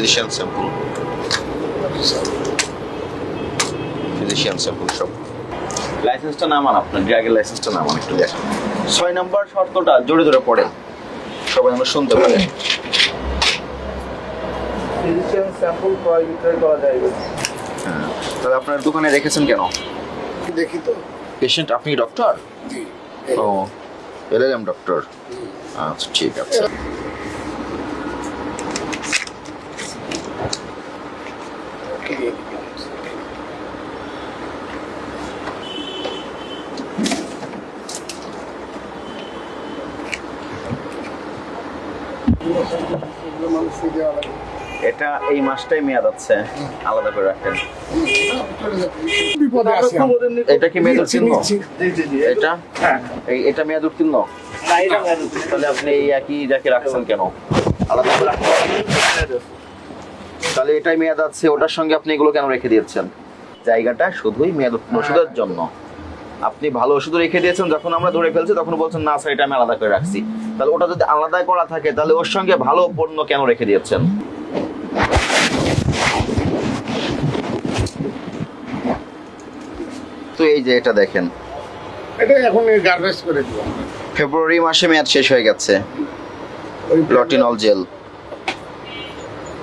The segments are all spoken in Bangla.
Physician sample. ফিজিশিয়ান স্যাম্পল সব। লাইসেন্সটা নামান আপনার ড্রাগের লাইসেন্সটা নামান একটু দেখেন। ছয় নম্বর শর্তটা জোরে জোরে পড়ে সবাই আমরা শুনতে পারে। ফিজিশিয়ান স্যাম্পল ক্রয় বিক্রয় করা যাইবে হ্যাঁ তাহলে আপনার দোকানে রেখেছেন কেন? দেখি তো। পেশেন্ট আপনি ডক্টর ও এলএলএম ডক্টর আচ্ছা ঠিক আছে। এটা এই মাসটাই মেয়াদ আছে আলাদা করে রাখেন। বিপদে আছি এটা কি মেয়াদ উত্তীর্ণ? এটা? হ্যাঁ। এই এটা মেয়াদ উত্তীর্ণ? তাহলে আপনি এই একই যাকে রাখছেন কেন? আলাদা করে তাহলে এটাই মেয়াদ আছে ওটার সঙ্গে আপনি এগুলো কেন রেখে দিয়েছেন? জায়গাটা শুধুই মেয়াদ ওষুধের জন্য। আপনি ভালো ওষুধ রেখে দিয়েছেন যখন আমরা ধরে ফেলছি তখন বলছেন না স্যার এটা আমি আলাদা করে রাখছি। তাহলে ওটা যদি আলাদা করা থাকে তাহলে ওর সঙ্গে ভালো পণ্য কেন রেখে দিয়েছেন? তো এই যে এটা দেখেন। এটা এখন গার্বেজ করে দিব ফেব্রুয়ারি মাসে মেয়াদ শেষ হয়ে গেছে। ওই লটিনল জেল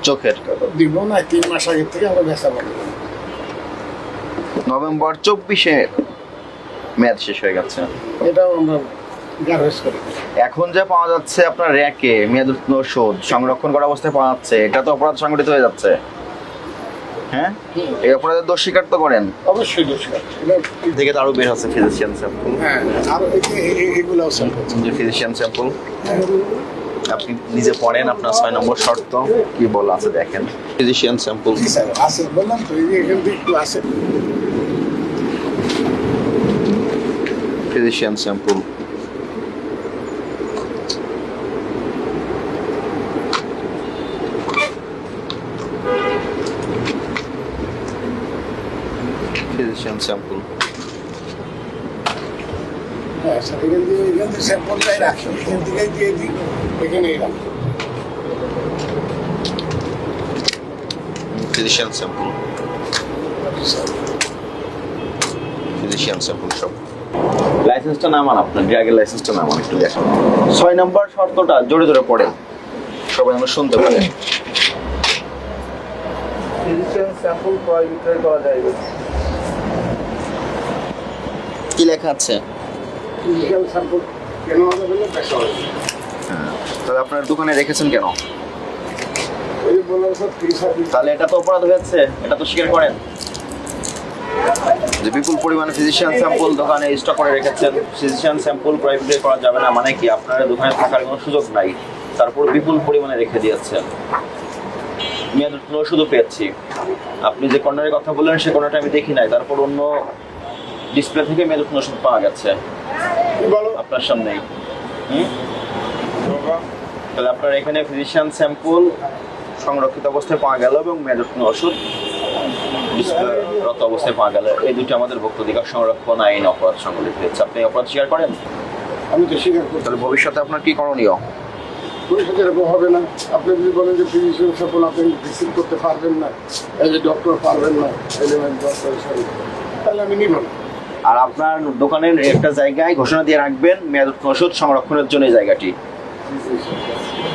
চোখের। দিব না তিন মাস আগে থেকে আমরা বেচা বন্ধ নভেম্বর চব্বিশে মেয়াদ শেষ হয়ে গেছে। এটাও আমরা গার্বেজ করে। এখন যে পাওয়া যাচ্ছে আপনার র্যাকে মেয়াদ ওষুধ সংরক্ষণ করা অবস্থায় পাওয়া যাচ্ছে এটা তো অপরাধ সংগঠিত হয়ে যাচ্ছে। হ্যাঁ? এই অপরাধের দোষ স্বীকার তো করেন। অবশ্যই এটা থেকে তো আরও বের হচ্ছে ফিজিশিয়ান স্যাম্পল হ্যাঁ আর এগুলাও স্যাম্পল যে ফিজিশিয়ান স্যাম্পল আপনি নিজে পড়েন আপনার ছয় নম্বর শর্ত। কি বলা আছে দেখেন। ফিজিশিয়ান স্যাম্পল আছে বললাম তো এই এখান থেকে একটু আছে। ফিজিশিয়ান স্যাম্পল ফিজিশিয়ান স্যাম্পল হ্যাঁ স্যার এখান থেকে এখান থেকে স্যাম্পলটাই রাখি এখান থেকেই দিয়ে দিই এখানেই রাখি। ফিজিশিয়ান স্যাম্পল ফিজিশিয়ান স্যাম্পল সব লাইসেন্সটা নামান আপনার ড্রাগের লাইসেন্সটা নামান একটু দেখেন। ছয় নম্বর শর্তটা জোরে জোরে পড়ে সবাই আমরা শুনতে পারে। ফিজিশিয়ান স্যাম্পল ক্রয় বিক্রয় করা যাইবে কি লেখা আছে। হ্যাঁ তাহলে আপনার দোকানে রেখেছেন কেন? তাহলে এটা তো অপরাধ হয়েছে এটা তো স্বীকার করেন। যে বিপুল পরিমাণে ফিজিশিয়ান স্যাম্পল দোকানে স্টক করে রেখেছেন ফিজিশিয়ান স্যাম্পল ক্রয় বিক্রয় করা যাবে না মানে কি আপনার দোকানে থাকার কোনো সুযোগ নাই তারপর বিপুল পরিমাণে রেখে দিয়েছেন। মেয়াদ ওষুধও পেয়েছি। আপনি যে কর্নারের কথা বললেন সে কর্নারটা আমি দেখি নাই তারপর অন্য ডিসপ্লে থেকে উত্তীর্ণ ওষুধ পাওয়া গেছে? আপনার সামনেই তাহলে আপনার এখানে ফিজিশিয়ান স্যাম্পল সংরক্ষিত অবস্থায় পাওয়া গেল এবং মেয়াদোত্তীর্ণ ওষুধ ডিসপ্লেরত অবস্থায় পাওয়া গেল। এই দুটি আমাদের ভোক্ত অধিকার সংরক্ষণ আইন অপরাধ সংগঠিত হয়েছে। আপনি অপরাধ স্বীকার করেন? আমি তো স্বীকার করতে তাহলে ভবিষ্যতে আপনার কি করণীয়? ভবিষ্যতে এরকম হবে না। আপনি যদি বলেন যে ফিজিশিয়ান সাপোর্ট আপনি রিসিভ করতে পারবেন না এই যে ডক্টর পারবেন না এলিমেন্ট তাহলে আমি নিব না। আর আপনার দোকানের একটা জায়গায় ঘোষণা দিয়ে রাখবেন মেয়াদ ওষুধ সংরক্ষণের জন্য এই জায়গাটি।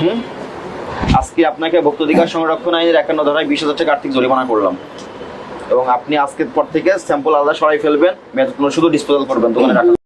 হুম? আজকে আপনাকে ভক্তধিকার সংরক্ষণ আইনের একান্ন ধরায় বিশ হাজার টাকা আর্থিক জরিমানা করলাম। এবং আপনি আজকের পর থেকে স্যাম্পল আলাদা সরাই ফেলবেন, মেয়াদ শুধু ডিসপোজাল করবেন দোকানে রাখা